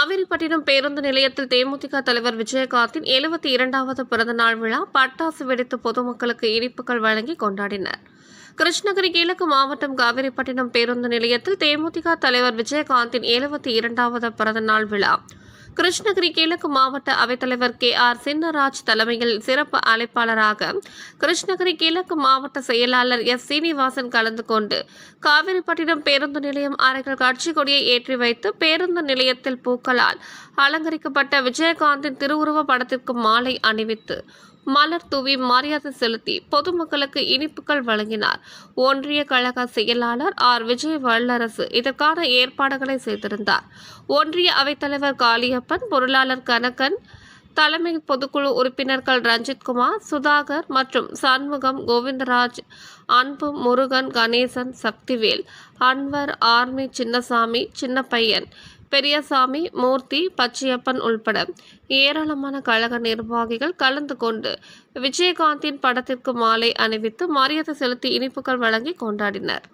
காவேரிப்பட்டினம் பேருந்து நிலையத்தில் தேமுதிக தலைவர் விஜயகாந்தின் எழுபத்தி இரண்டாவது பிறந்தநாள் விழா பட்டாசு வெடித்து பொதுமக்களுக்கு இனிப்புகள் வழங்கி கொண்டாடினர். கிருஷ்ணகிரி கிழக்கு மாவட்டம் காவேரிப்பட்டினம் பேருந்து நிலையத்தில் தேமுதிக தலைவர் விஜயகாந்தின் எழுபத்தி இரண்டாவது பிறந்தநாள் விழா கிருஷ்ணகிரி கிழக்கு மாவட்ட அவைத்தலைவர் கே ஆர் சின்னராஜ் தலைமையில் சிறப்பு அழைப்பாளராக கிருஷ்ணகிரி கிழக்கு மாவட்ட செயலாளர் எஸ் சீனிவாசன் கலந்து கொண்டு காவிரிப்பட்டினம் பேருந்து நிலையம் அறைகள் கட்சி கொடியை ஏற்றி வைத்து பேருந்து நிலையத்தில் பூக்களால் அலங்கரிக்கப்பட்ட விஜயகாந்தின் திருவுருவ படத்திற்கு மாலை அணிவித்து மலர் தூவி மரியாதை செலுத்தி பொதுமக்களுக்கு இனிப்புகள் வழங்கினார். ஒன்றிய கழக செயலாளர் ஆர். விஜய் வல்லரசு இதற்கான ஏற்பாடுகளை செய்திருந்தார். ஒன்றிய அவைத்தலைவர் காளியப்பன் பொருளாளர் கனகன் தலைமை பொதுக்குழு உறுப்பினர்கள் ரஞ்சித்குமார் சுதாகர் மற்றும் சண்முகம் கோவிந்தராஜ் அன்பு முருகன் கணேசன் சக்திவேல் அன்வர் ஆர்மி சின்னசாமி சின்னப்பையன் பெரியசாமி மூர்த்தி பச்சையப்பன் உள்பட ஏராளமான கழக நிர்வாகிகள் கலந்து கொண்டு விஜயகாந்தின் படத்திற்கு மாலை அணிவித்து மரியாதை செலுத்தி இனிப்புகள் வழங்கி கொண்டாடினர்.